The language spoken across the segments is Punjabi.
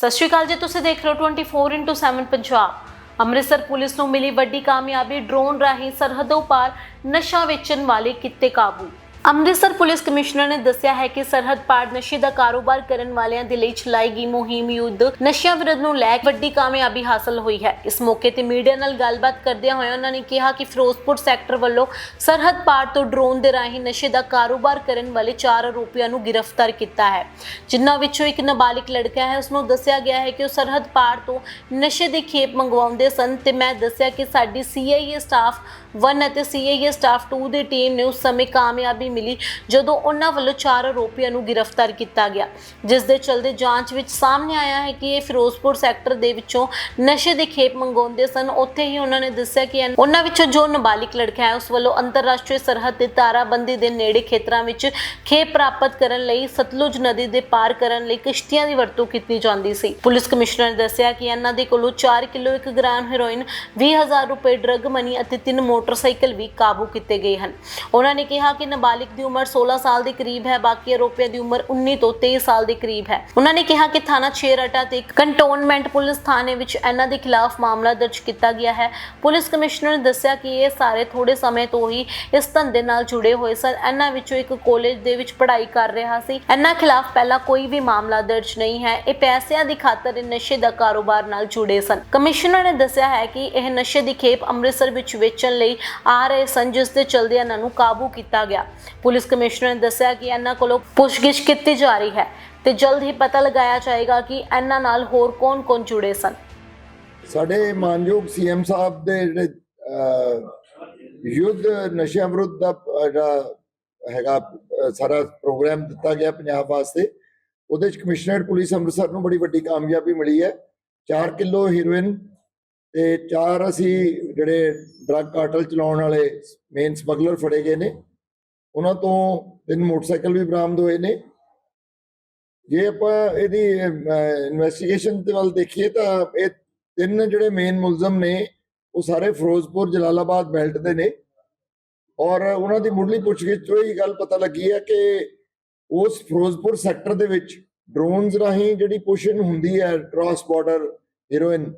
ਸਤਿ ਸ਼੍ਰੀ ਅਕਾਲ ਜੀ, ਤੁਸੀਂ ਦੇਖ ਰਹੇ ਹੋ 24x7 ਪੰਜਾਬ। ਅੰਮ੍ਰਿਤਸਰ ਪੁਲਿਸ ਨੂੰ ਮਿਲੀ ਵੱਡੀ ਕਾਮਯਾਬੀ ਡਰੋਨ ਰਾਹੀਂ ਸਰਹੱਦੋਂ ਪਾਰ ਨਸ਼ਾ ਵੇਚਣ ਵਾਲੇ ਕਿੱਤੇ ਕਾਬੂ। ਅੰਮ੍ਰਿਤਸਰ ਪੁਲਿਸ ਕਮਿਸ਼ਨਰ ਨੇ ਦੱਸਿਆ ਹੈ ਕਿ ਸਰਹੱਦ ਪਾਰ ਨਸ਼ੇ ਦਾ ਕਾਰੋਬਾਰ ਕਰਨ ਵਾਲਿਆਂ ਦੇ ਲਈ ਚਲਾਈ ਗਈ ਮੁਹਿੰਮ ਯੁੱਧ ਨਸ਼ਿਆਂ ਵਿਰੁੱਧ ਨੂੰ ਲੈ ਕੇ ਵੱਡੀ ਕਾਮਯਾਬੀ ਹਾਸਲ ਹੋਈ ਹੈ। ਇਸ ਮੌਕੇ ਤੇ ਮੀਡੀਆ ਨਾਲ ਗੱਲਬਾਤ ਕਰਦਿਆਂ ਹੋਇਆਂ ਉਹਨਾਂ ਨੇ ਕਿਹਾ ਕਿ ਫਿਰੋਜ਼ਪੁਰ ਸੈਕਟਰ ਵੱਲੋਂ ਸਰਹੱਦ ਪਾਰ ਤੋਂ ਡਰੋਨ ਦੇ ਰਾਹੀਂ ਨਸ਼ੇ ਦਾ ਕਾਰੋਬਾਰ ਕਰਨ ਵਾਲੇ ਚਾਰ ਆਰੋਪੀਆਂ ਨੂੰ ਗ੍ਰਿਫਤਾਰ ਕੀਤਾ ਹੈ। ਜਿਨ੍ਹਾਂ ਵਿੱਚੋਂ ਇੱਕ ਨਾਬਾਲਿਗ ਲੜਕਾ ਹੈ ਉਸ ਨੂੰ ਦੱਸਿਆ ਗਿਆ ਹੈ ਕਿ ਉਹ ਸਰਹੱਦ ਪਾਰ ਤੋਂ ਨਸ਼ੇ ਦੀ ਖੇਪ ਮੰਗਵਾਉਂਦੇ ਸਨ ਤੇ ਮੈਂ ਦੱਸਿਆ ਕਿ ਸਾਡੀ ਸੀਆਈਏ ਸਟਾਫ 1 ਅਤੇ ਸੀਆਈਏ ਸਟਾਫ 2 ਦੀ ਟੀਮ ਨੇ ਉਸ ਸਮੇਂ ਕਾਮਯਾਬੀ ਮਿਲੀ, ਜਦੋਂ ਉਹਨਾਂ ਵੱਲੋਂ ਚਾਰ ਆਰੋਪੀਆਂ ਨੂੰ ਗ੍ਰਿਫਤਾਰ ਕੀਤਾ ਗਿਆ। ਜਿਸ ਦੇ ਚਲਦੇ ਜਾਂਚ ਵਿੱਚ ਸਾਹਮਣੇ ਆਇਆ ਹੈ ਕਿ ਇਹ ਫਿਰੋਜ਼ਪੁਰ ਸੈਕਟਰ ਦੇ ਵਿੱਚੋਂ ਨਸ਼ੇ ਦੀ ਖੇਪ ਮੰਗਵਾਉਂਦੇ ਸਨ। ਉੱਥੇ ਹੀ ਉਹਨਾਂ ਨੇ ਦੱਸਿਆ ਕਿ ਉਹਨਾਂ ਵਿੱਚੋਂ ਜੋ ਨਾਬਾਲਿਗ ਲੜਕਾ ਹੈ, ਉਸ ਵੱਲੋਂ ਅੰਤਰਰਾਸ਼ਟਰੀ ਸਰਹੱਦ ਤੇ ਤਾਰਾਬੰਦੀ ਦੇ ਨੇੜੇ ਖੇਤਰਾਂ ਵਿੱਚ ਖੇਪ ਪ੍ਰਾਪਤ ਕਰਨ ਲਈ ਸਤਲੁਜ ਨਦੀ ਦੇ ਪਾਰ ਕਰਨ ਲਈ ਕਿਸ਼ਤੀਆਂ ਦੀ ਵਰਤੋਂ ਕੀਤੀ ਜਾਂਦੀ ਸੀ। ਪੁਲਿਸ ਕਮਿਸ਼ਨਰ ਨੇ ਦੱਸਿਆ ਕਿ ਇਹਨਾਂ ਦੇ ਕੋਲੋਂ 4 ਕਿਲੋ 1 ਗ੍ਰਾਮ ਹੈਰੋਇਨ 20000 ਰੁਪਏ ਡਰੱਗ ਮਨੀ ਅਤੇ ਤਿੰਨ ਮੋਟਰਸਾਈਕਲ ਵੀ ਕਾਬੂ ਕੀਤੇ ਗਏ ਹਨ। ਉਹਨਾਂ ਨੇ ਕਿਹਾ ਕਿ ਨਾਬਾਲਿਗ ਦੀ ਉਮਰ 16 ਸਾਲ ਦੇ ਕਰੀਬ ਹੈ, ਬਾਕੀ ਆਰੋਪੀਆਂ ਦੀ ਉਮਰ 19 ਤੋਂ 23 ਸਾਲ ਦੇ ਕਰੀਬ ਹੈ। ਉਹਨਾਂ ਨੇ ਕਿਹਾ ਕਿ ਥਾਣਾ ਛੇਰਟਾ ਤੇ ਕੰਟੋਨਮੈਂਟ ਪੁਲਿਸ ਥਾਣੇ ਵਿੱਚ ਇਹਨਾਂ ਦੇ ਖਿਲਾਫ ਮਾਮਲਾ ਦਰਜ ਕੀਤਾ ਗਿਆ ਹੈ। ਪੁਲਿਸ ਕਮਿਸ਼ਨਰ ਨੇ ਦੱਸਿਆ ਕਿ ਇਹ ਸਾਰੇ ਥੋੜੇ ਸਮੇਂ ਤੋਂ ਹੀ ਇਸ ਧੰਦੇ ਨਾਲ ਜੁੜੇ ਹੋਏ ਸਨ। ਇਹਨਾਂ ਵਿੱਚੋਂ ਇੱਕ ਕਾਲਜ ਦੇ ਵਿੱਚ ਪੜ੍ਹਾਈ ਕਰ ਰਿਹਾ ਸੀ। ਇਹਨਾਂ ਖਿਲਾਫ ਪਹਿਲਾਂ ਕੋਈ ਵੀ ਮਾਮਲਾ ਦਰਜ ਨਹੀਂ ਹੈ। ਇਹ ਪੈਸਿਆਂ ਦੀ ਖਾਤਰ ਨਸ਼ੇ ਦਾ ਕਾਰੋਬਾਰ ਨਾਲ ਜੁੜੇ ਸਨ। ਕਮਿਸ਼ਨਰ ਨੇ ਦੱਸਿਆ ਹੈ ਕਿ ਇਹ ਨਸ਼ੇ ਦੀ ਖੇਪ ਅੰਮ੍ਰਿਤਸਰ ਵਿੱਚ ਵੇਚਣ ਲਈ ਆ ਰਹੇ ਸਨ ਦੇ ਚਲਦੇ ਇਹਨਾਂ ਨੂੰ ਕਾਬੂ ਕੀਤਾ ਗਿਆ। ਪੁਲਿਸ ਕਮਿਸ਼ਨਰ ਨੇ ਦੱਸਿਆ ਕਿ ਇਹਨਾਂ ਕੋਲੋਂ ਪੁੱਛਗਿੱਛ ਕੀਤੀ ਜਾ ਰਹੀ ਹੈ ਤੇ ਜਲਦ ਹੀ ਪਤਾ ਲਗਾਇਆ ਜਾਏਗਾ ਕਿ ਇਹਨਾਂ ਨਾਲ ਹੋਰ ਕੌਣ-ਕੌਣ ਜੁੜੇ ਸਨ। ਸਾਡੇ ਮਾਨਯੋਗ ਸੀਐਮ ਸਾਹਿਬ ਦੇ ਜਿਹੜੇ ਯੁੱਧ ਨਸ਼ਿਆਂ ਵਿਰੁੱਧ ਦਾ ਹੈਗਾ ਸਾਰਾ ਪ੍ਰੋਗਰਾਮ ਦਿੱਤਾ ਗਿਆ ਪੰਜਾਬ ਵਾਸਤੇ, ਉਹਦੇ ਚ ਕਮਿਸ਼ਨਰੇਟ ਪੁਲਿਸ ਅੰਮ੍ਰਿਤਸਰ ਨੂੰ ਬੜੀ ਵੱਡੀ ਕਾਮਯਾਬੀ ਮਿਲੀ ਹੈ। 4 ਕਿਲੋ ਹੀਰੋਇਨ ਤੇ ਚਾਰ ਅਸੀਂ ਜਿਹੜੇ ਡਰੱਗ ਕਾਰਟਲ ਚਲਾਉਣ ਵਾਲੇ ਮੇਨ ਸਮਗਲਰ ਫੜੇ ਗਏ ਨੇ। ਉਹਨਾਂ ਤੋਂ ਤਿੰਨ ਮੋਟਰਸਾਈਕਲ ਵੀ ਬਰਾਮਦ ਹੋਏ ਨੇ। ਜੇ ਆਪਾਂ ਇਹਦੀ ਇਨਵੈਸਟੀਗੇਸ਼ਨ ਦੇ ਵੱਲ ਦੇਖੀਏ ਤਾਂ ਇਹ ਤਿੰਨ ਜਿਹੜੇ ਮੇਨ ਮੁਲਜ਼ਮ ਨੇ, ਉਹ ਸਾਰੇ ਫਿਰੋਜ਼ਪੁਰ, ਜਲਾਲਾਬਾਦ ਬੈਲਟ ਦੇ ਨੇ। ਔਰ ਉਹਨਾਂ ਦੀ ਮੁੱਢਲੀ ਪੁੱਛਗਿੱਛ ਤੋਂ ਇਹ ਗੱਲ ਪਤਾ ਲੱਗੀ ਹੈ ਕਿ ਉਸ ਫਿਰੋਜ਼ਪੁਰ ਸੈਕਟਰ ਦੇ ਵਿੱਚ ਡਰੋਨਸ ਰਾਹੀਂ ਜਿਹੜੀ ਪੁਸ਼ਨ ਹੁੰਦੀ ਹੈ ਕ੍ਰਾਸ ਬਾਰਡਰ ਹੀਰੋਇਨ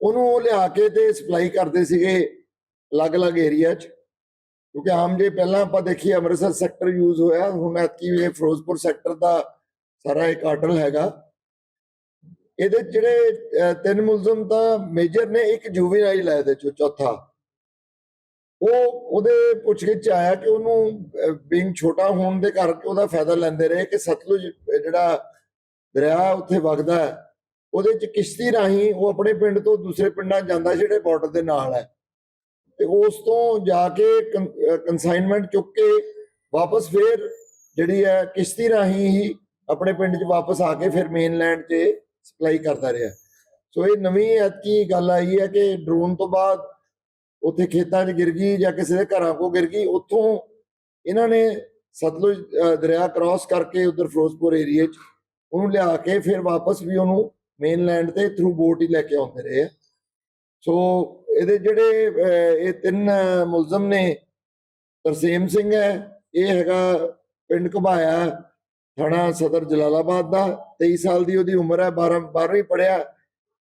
ਉਹਨੂੰ ਉਹ ਲਿਆ ਕੇ ਤੇ ਸਪਲਾਈ ਕਰਦੇ ਸੀਗੇ ਅਲੱਗ-ਅਲੱਗ ਏਰੀਆ 'ਚ। ਕਿਉਂਕਿ ਆਮ ਜੇ ਪਹਿਲਾਂ ਆਪਾਂ ਦੇਖੀਏ ਅੰਮ੍ਰਿਤਸਰ ਸੈਕਟਰ ਯੂਜ਼ ਹੋਇਆ, ਹੁਣ ਐਤਕੀ ਇਹ ਫਿਰੋਜ਼ਪੁਰ ਸੈਕਟਰ ਦਾ ਸਾਰਾ ਇਹ ਕਾਰਟਲ ਹੈਗਾ। ਇਹਦੇ ਜਿਹੜੇ ਤਿੰਨ ਮੁਲਜ਼ਮ ਤਾਂ ਮੇਜਰ ਨੇ, ਇੱਕ ਜੁਵੀਨਾਈਲ ਹੈ ਇਹਦੇ ਚੋਂ ਚੌਥਾ। ਉਹ ਉਹਦੇ ਪੁੱਛਗਿੱਛ 'ਚ ਆਇਆ ਕਿ ਉਹਨੂੰ ਬਿੰਗ ਛੋਟਾ ਹੋਣ ਦੇ ਕਰਕੇ ਉਹਦਾ ਫਾਇਦਾ ਲੈਂਦੇ ਰਹੇ ਕਿ ਸਤਲੁਜ, ਜਿਹੜਾ ਦਰਿਆ ਉੱਥੇ ਵਗਦਾ ਹੈ। ਉਹਦੇ 'ਚ ਕਿਸ਼ਤੀ ਰਾਹੀਂ ਉਹ ਆਪਣੇ ਪਿੰਡ ਤੋਂ ਦੂਸਰੇ ਪਿੰਡਾਂ ਜਾਂਦਾ ਜਿਹੜੇ ਬਾਰਡਰ ਦੇ ਨਾਲ ਹੈ। ਤੇ ਉਸ ਤੋਂ ਜਾ ਕੇ ਕੰਸਾਈਨਮੈਂਟ ਚੁੱਕ ਕੇ ਵਾਪਸ ਫੇਰ ਜਿਹੜੀ ਹੈ ਕਿਸ਼ਤੀ ਰਾਹੀਂ ਹੀ ਆਪਣੇ ਪਿੰਡ 'ਚ ਵਾਪਸ ਆ ਕੇ ਫਿਰ ਮੇਨਲੈਂਡ 'ਚ ਸਪਲਾਈ ਕਰਦਾ ਰਿਹਾ। ਸੋ ਇਹ ਨਵੀਂ ਐਤਕੀ ਗੱਲ ਆਈ ਹੈ ਕਿ ਡਰੋਨ ਤੋਂ ਬਾਅਦ ਉੱਥੇ ਖੇਤਾਂ 'ਚ ਗਿਰ ਗਈ ਜਾਂ ਕਿਸੇ ਦੇ ਘਰਾਂ ਕੋ ਗਿਰ ਗਈ, ਉੱਥੋਂ ਇਹਨਾਂ ਨੇ ਸਤਲੁਜ ਦਰਿਆ ਕ੍ਰਾਸ ਕਰਕੇ ਉਧਰ ਫਿਰੋਜ਼ਪੁਰ ਏਰੀਏ 'ਚ ਉਹਨੂੰ ਲਿਆ ਕੇ ਫਿਰ ਵਾਪਸ ਵੀ ਉਹਨੂੰ ਮੇਨਲੈਂਡ ਤੇ ਥਰੂ ਬੋਟ ਹੀ ਲੈ ਕੇ ਆਉਂਦੇ ਰਹੇ ਆ। ਸੋ ਇਹਦੇ ਜਿਹੜੇ ਇਹ ਤਿੰਨ ਮੁਲਜ਼ਮ ਨੇ, ਤਰਸੇਮ ਸਿੰਘ ਹੈ, ਇਹ ਹੈਗਾ ਪਿੰਡ ਘਬਾਇਆ, ਥਾਣਾ ਸਦਰ ਜਲਾਲਾਬਾਦ ਦਾ 23 ਸਾਲ ਦੀ ਉਹਦੀ ਉਮਰ ਹੈ 12 12ਵੀਂ ਪੜਿਆ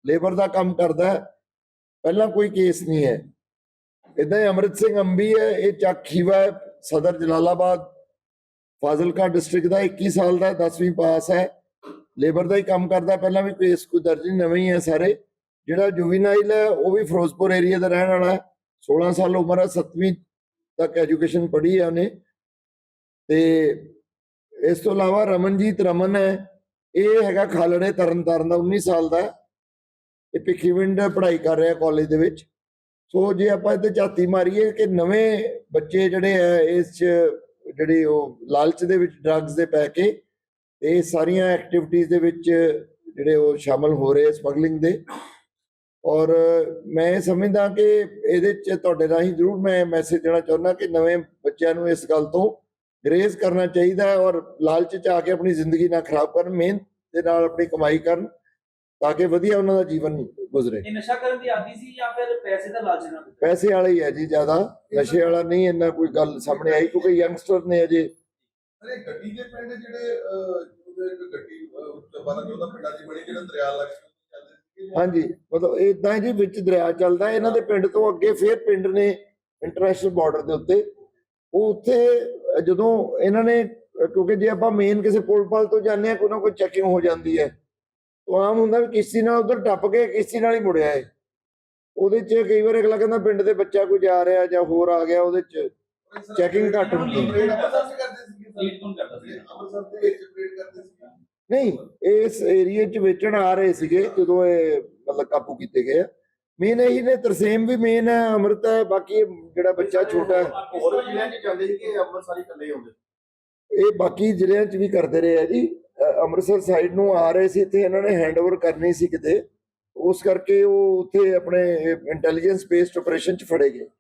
ਲੇਬਰ ਦਾ ਕੰਮ ਕਰਦਾ ਪਹਿਲਾਂ ਕੋਈ ਕੇਸ ਨਹੀਂ ਹੈ। ਇਦਾਂ ਹੀ ਅਮਰਿਤ ਸਿੰਘ ਅੰਬੀ ਹੈ, ਇਹ ਚੱਕ ਖੀਵਾ ਹੈ, ਸਦਰ ਜਲਾਲਾਬਾਦ, ਫਾਜ਼ਿਲਕਾ ਡਿਸਟ੍ਰਿਕਟ ਦਾ 21 ਸਾਲ ਦਾ 10ਵੀਂ ਪਾਸ ਹੈ। ਲੇਬਰ ਦਾ ਹੀ ਕੰਮ ਕਰਦਾ, ਪਹਿਲਾਂ ਵੀ ਕੇਸ ਕੋਈ ਦਰਜ ਨਹੀਂ, ਨਵੇਂ ਹੀ ਹੈ ਸਾਰੇ। ਜਿਹੜਾ ਜੁਵੀਨਾਈਲ ਹੈ, ਉਹ ਵੀ ਫਿਰੋਜ਼ਪੁਰ ਏਰੀਆ ਦਾ ਰਹਿਣ ਵਾਲਾ ਹੈ। 16 ਸਾਲ ਉਮਰ ਹੈ 7ਵੀਂ ਤੱਕ ਐਜੂਕੇਸ਼ਨ ਪੜ੍ਹੀ ਹੈ ਉਹਨੇ। ਤੇ ਇਸ ਤੋਂ ਇਲਾਵਾ ਰਮਨਜੀਤ ਰਮਨ ਹੈ, ਇਹ ਹੈਗਾ ਖਾਲੜੇ ਤਰਨਤਾਰਨ ਦਾ 19 ਸਾਲ ਦਾ ਹੈ। ਇਹ ਭਿੱਖੀਵਿੰਡ ਪੜ੍ਹਾਈ ਕਰ ਰਿਹਾ ਕਾਲਜ ਦੇ ਵਿੱਚ। ਸੋ ਜੇ ਆਪਾਂ ਇੱਥੇ ਝਾਤੀ ਮਾਰੀਏ ਕਿ ਨਵੇਂ ਬੱਚੇ ਜਿਹੜੇ ਆ ਇਸ 'ਚ ਜਿਹੜੇ ਉਹ ਲਾਲਚ ਦੇ ਵਿੱਚ ਡਰੱਗਸ ਦੇ ਪੈ ਕੇ ਇਹ ਸਾਰੀਆਂ ਐਕਟੀਵਿਟੀਜ਼ ਦੇ ਵਿੱਚ ਜਿਹੜੇ ਉਹ ਸ਼ਾਮਲ ਹੋ ਰਹੇ ਸਮਗਲਿੰਗ ਦੇ। ਔਰ ਮੈਂ ਸਮਝਦਾ ਕਿ ਇਹਦੇ 'ਚ ਤੁਹਾਡੇ ਰਾਹੀਂ ਜ਼ਰੂਰ ਮੈਂ ਮੈਸੇਜ ਦੇਣਾ ਚਾਹੁੰਦਾ ਕਿ ਨਵੇਂ ਬੱਚਿਆਂ ਨੂੰ ਇਸ ਗੱਲ ਤੋਂ ਗਰੇਜ਼ ਕਰਨਾ ਚਾਹੀਦਾ ਹੈ ਔਰ ਲਾਲਚ 'ਚ ਆ ਕੇ ਆਪਣੀ ਜ਼ਿੰਦਗੀ ਨਾ ਖਰਾਬ ਕਰਨ ਮਿਹਨਤ ਦੇ ਨਾਲ ਆਪਣੀ ਕਮਾਈ ਕਰਨ ਤਾਂ ਕਿ ਵਧੀਆ ਉਹਨਾਂ ਦਾ ਜੀਵਨ ਗੁਜ਼ਰੇ। ਇਹ ਨਸ਼ਾ ਕਰਨ ਦੀ ਆਦੀ ਸੀ ਜਾਂ ਫਿਰ ਪੈਸੇ ਦਾ ਲਾਲਚ ਨਾਲ? ਪੈਸੇ ਵਾਲਾ ਹੀ ਹੈ ਜੀ ਜ਼ਿਆਦਾ। ਨਸ਼ੇ ਵਾਲਾ ਨਹੀਂ ਇੰਨਾ ਕੋਈ ਗੱਲ ਸਾਹਮਣੇ ਆਈ ਕਿਉਂਕਿ ਯੰਗਸਟਰ ਨੇ ਅਜੇ ਅਰੇ ਗੱਡੀ ਦੇ ਪਿੰਡ ਜਿਹੜੇ ਅਹ, ਉਹਦੇ ਇੱਕ ਗੱਡੀ ਦੁਬਾਰਾ ਜੋ ਉਹਦਾ ਪਿੰਡਾਂ ਦੀ ਬਣੀ ਜਿਹੜਾ ਦਰਿਆ ਲੱਗ ਜਾਂਦੇ ਸੀ ਹਾਂਜੀ ਮਤਲਬ ਇਦਾਂ ਜੀ ਵਿੱਚ ਦਰਿਆ ਚੱਲਦਾ। ਇਹਨਾਂ ਦੇ ਪਿੰਡ ਤੋਂ ਅੱਗੇ ਫਿਰ ਪਿੰਡ ਨੇ ਇੰਟਰਨੈਸ਼ਨਲ ਬਾਰਡਰ ਦੇ ਉੱਤੇ ਉਹ ਉੱਥੇ ਜਦੋਂ ਇਹਨਾਂ ਨੇ ਕਿਉਂਕਿ ਜੇ ਆਪਾਂ ਮੇਨ ਕਿਸੇ ਪੁਲ ਪਲ ਤੋਂ ਜਾਂਦੇ ਆ ਕੋਈ ਨਾ ਕੋਈ ਚੈਕਿੰਗ ਹੋ ਜਾਂਦੀ ਹੈ ਉਹ ਆਮ ਹੁੰਦਾ ਵੀ ਕਿਸ਼ਤੀ ਨਾਲ ਉਧਰ ਟੱਪ ਕੇ ਕਿਸ਼ਤੀ ਨਾਲ ਹੀ ਮੁੜਿਆ ਹੈ ਉਹਦੇ 'ਚ ਕਈ ਵਾਰ ਅਗਲਾ ਕਹਿੰਦਾ ਪਿੰਡ ਦੇ ਬੱਚਾ ਕੋਈ ਜਾ ਰਿਹਾ ਜਾਂ ਹੋਰ ਆ ਗਿਆ ਉਹਦੇ 'ਚ Checking ਘੱਟ ਹੁੰਦੀ ਹੈ। Parade ਅੰਮ੍ਰਿਤਸਰ 'ਚ ਕਰਦੇ ਸੀ ਲੀਡ ਕੌਣ ਕਰਦਾ ਸੀ? ਅੰਮ੍ਰਿਤਸਰ ਦੇ ਵਿੱਚ ਪਰੇਡ ਕਰਦੇ ਸੀ ਨਹੀਂ ਇਸ ਏਰੀਏ 'ਚ ਵੇਚਣ ਆ ਰਹੇ ਸੀਗੇ ਜਦੋਂ ਇਹ ਮਤਲਬ ਕਾਬੂ ਕੀਤੇ ਗਏ ਮੇਨ ਇਹੀ ਨੇ ਤਰਸੇਮ ਵੀ ਮੇਨ ਹੈ ਅੰਮ੍ਰਿਤ ਹੈ ਬਾਕੀ ਜਿਹੜਾ ਬੱਚਾ ਛੋਟਾ ਹੈ। ਹੋਰ ਵੀ ਜ਼ਿਲ੍ਹਿਆਂ 'ਚ ਜਾਂਦੇ ਸੀ ਕਿ ਅੰਮ੍ਰਿਤਸਰ ਹੀ ਇਕੱਲੇ ਹੀ ਆਉਂਦੇ ਇਹ ਬਾਕੀ ਜ਼ਿਲ੍ਹਿਆਂ 'ਚ ਵੀ ਕਰਦੇ ਰਹੇ ਆ ਜੀ। ਅੰਮ੍ਰਿਤਸਰ ਸਾਈਡ ਨੂੰ ਆ ਰਹੇ ਸੀ ਤੇ ਇਹਨਾਂ ਨੇ ਹੈਂਡਓਵਰ ਕਰਨੀ ਸੀ ਕਿਤੇ। ਉਸ ਕਰਕੇ ਉਹ ਉੱਥੇ ਆਪਣੇ ਇੰਟੈਲੀਜੈਂਸ ਬੇਸਡ ਆਪਰੇਸ਼ਨ 'ਚ ਫੜੇ ਗਏ।